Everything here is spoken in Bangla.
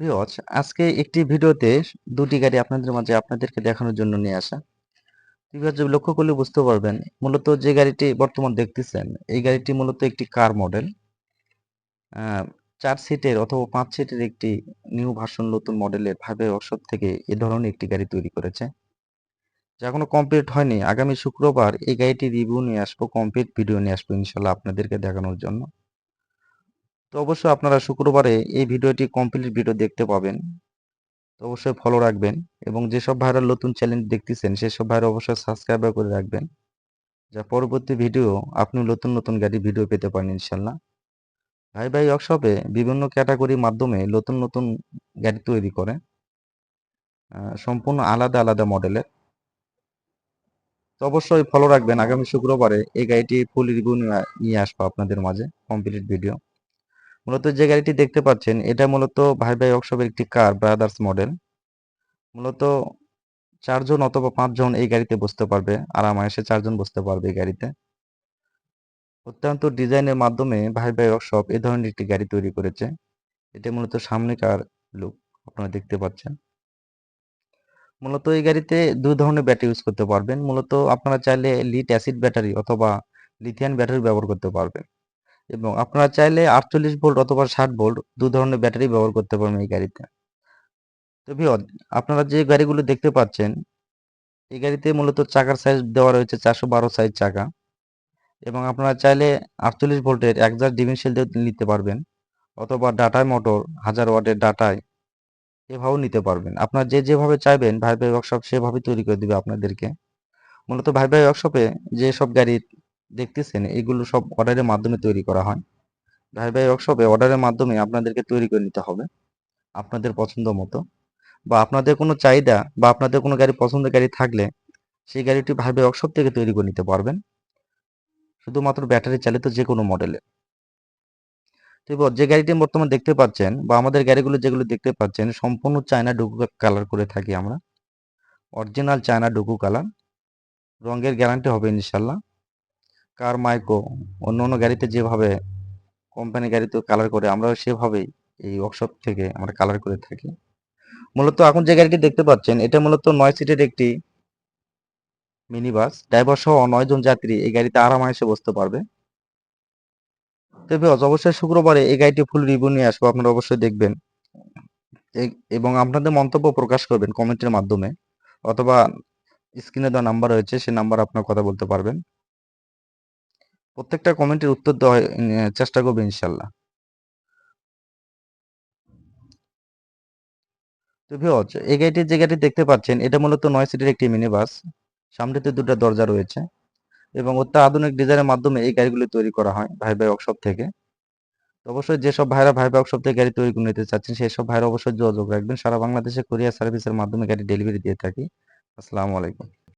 ভিউয়ার্স, আজকে একটি ভিডিওতে দুটি গাড়ি আপনাদের মাঝে আপনাদেরকে দেখানোর জন্য নিয়ে আসা। ভিউয়ার্স লক্ষ্য করলে বুঝতে পারবেন, মূলত যে গাড়িটি বর্তমান দেখতেছেন, এই গাড়িটি মূলত একটি কার মডেল। চার সিটের অথবা পাঁচ সিটের একটি নিউ ভার্সন নতুন মডেলের ভাবে ওয়ার্কশপ থেকে এ ধরনের একটি গাড়ি তৈরি করেছে। যা কোনো কমপ্লিট হয়নি। আগামী শুক্রবার এই গাড়িটি রিভিউ নিয়ে আসব কমপ্লিট ভিডিও নিয়ে আসব ইনশাল্লাহ আপনাদেরকে দেখানোর জন্য। তো অবশ্যই আপনারা শুক্রবারে এই ভিডিওটি কমপ্লিট ভিডিও দেখতে পাবেন। তো অবশ্যই ফলো রাখবেন এবং যেসব ভাইরা নতুন চ্যানেল দেখতেছেন, সেসব ভাইরা অবশ্যই সাবস্ক্রাইব করে রাখবেন। যা পরবর্তী ভিডিও আপনি নতুন নতুন গাড়ি ভিডিও পেতে পারেন ইনশাল্লাহ। ভাই ভাই ওয়ার্কশপে বিভিন্ন ক্যাটাগরির মাধ্যমে নতুন নতুন গাড়ি তৈরি করে। সম্পূর্ণ আলাদা আলাদা মডেলের তো অবশ্যই ফলো রাখবেন। আগামী শুক্রবারে এই গাড়িটি ফুল রিভিউ নিয়ে আসব আপনাদের মাঝে কমপ্লিট ভিডিও মূলত যে গাড়িটি দেখতে পাচ্ছেন, এটা মূলত ভাই ভাই ওয়ার্কশপের একটি কার, ব্রাদার্স মডেল। মূলত চারজন অথবা পাঁচজন এই গাড়িতে বসতে পারবে, আরামায়েসে চারজন বসতে পারবে এই গাড়িতে। অত্যন্ত ডিজাইনের মাধ্যমে ভাই ভাই ওয়ার্কশপ এ ধরনের একটি গাড়ি তৈরি করেছে। এটা মূলত সামনেকার লুক আপনারা দেখতে পাচ্ছেন। মূলত এই গাড়িতে দুই ধরনের ব্যাটারি ইউজ করতে পারবেন। মূলত আপনারা চাইলে লিড অ্যাসিড ব্যাটারি অথবা লিথিয়ান ব্যাটারি ব্যবহার করতে পারবেন। এবং আপনারা চাইলে আটচল্লিশ ভোল্ট অথবা ষাট ভোল্ট দু ধরনের ব্যাটারি ব্যবহার করতে পারবেন এই গাড়িতে। তো আপনারা যে গাড়িগুলো দেখতে পাচ্ছেন, এই গাড়িতে মূলত চাকার সাইজ দেওয়া রয়েছে চারশো বারো সাইজ চাকা এবং আপনারা চাইলে আটচল্লিশ ভোল্টের একজার ডিমেনশিয়াল দিয়ে নিতে পারবেন অথবা ডাটায় মোটর, হাজার ওয়াটের ডাটায় এভাবেও নিতে পারবেন। আপনারা যে যেভাবে চাইবেন ভাই ভাই ওয়ার্কশপ সেভাবে তৈরি করে দিবে আপনাদেরকে। মূলত ভাই ভাই ওয়ার্কশপে যে সব গাড়ি দেখতেছেন, এগুলো সব অর্ডারের মাধ্যমে তৈরি করা হয়। ভাই ভাই ওয়ার্কশপে অর্ডারের মাধ্যমে আপনাদেরকে তৈরি করে নিতে হবে, আপনাদের পছন্দ মতো। বা আপনাদের কোনো চাহিদা বা আপনাদের কোনো গাড়ি পছন্দের গাড়ি থাকলে সেই গাড়িটি ভাই ভাই ওয়ার্কশপ থেকে তৈরি করে নিতে পারবেন। শুধুমাত্র ব্যাটারি চালিত যে কোনো মডেলে তো যে গাড়িটি বর্তমান দেখতে পাচ্ছেন বা আমাদের গাড়িগুলো যেগুলো দেখতে পাচ্ছেন, সম্পূর্ণ চায়না ডুকু কালার করে থাকি আমরা। অরিজিনাল চায়না ডুকু কালার রঙের গ্যারান্টি হবে ইনশাল্লাহ। কার মাইকো অন্য অন্য গাড়িতে যেভাবে কোম্পানি গাড়িতে কালার করে, আমরাও সেভাবেই এই ওয়ার্কশপ থেকে আমরা কালার করে থাকি। মূলত এখন যে গাড়িটি দেখতে পাচ্ছেন, এটা মূলত নয় সিটের একটি মিনি বাস ড্রাইভার সহ নয় জন যাত্রী এই গাড়িতে আরামায়েসে বসতে পারবে। তবে অবশ্যই শুক্রবারে এই গাড়িটি ফুল রিভিউ নিয়ে আসব, আপনারা অবশ্যই দেখবেন। এবং আপনাদের মন্তব্য প্রকাশ করবেন কমেন্টের মাধ্যমে, অথবা স্ক্রিনে দেওয়া নাম্বার রয়েছে সেই নাম্বার আপনার কথা বলতে পারবেন। প্রত্যেকটা কমেন্টের উত্তর দেওয়ার চেষ্টা করবে ইনশাল্লাহ। তো ভিওজ এই গাড়িটির যে গাড়িটি দেখতে পাচ্ছেন, এটা মূলত নয় সিটের একটি মিনি বাস সামনেতে দুটো দরজা রয়েছে এবং অত্যাধুনিক ডিজাইনের মাধ্যমে এই গাড়িগুলি তৈরি করা হয় ভাই ভাই ওয়ার্কশপ থেকে। তো অবশ্যই যেসব ভাইরা ভাই ভাই ওয়ার্কশপ থেকে গাড়ি তৈরি করে নিতে চাচ্ছেন সেই সব ভাইরা অবশ্যই যোগাযোগ রাখবেন। সারা বাংলাদেশে কুরিয়ার সার্ভিসের মাধ্যমে গাড়ি ডেলিভারি দিয়ে থাকি। আসসালামু আলাইকুম।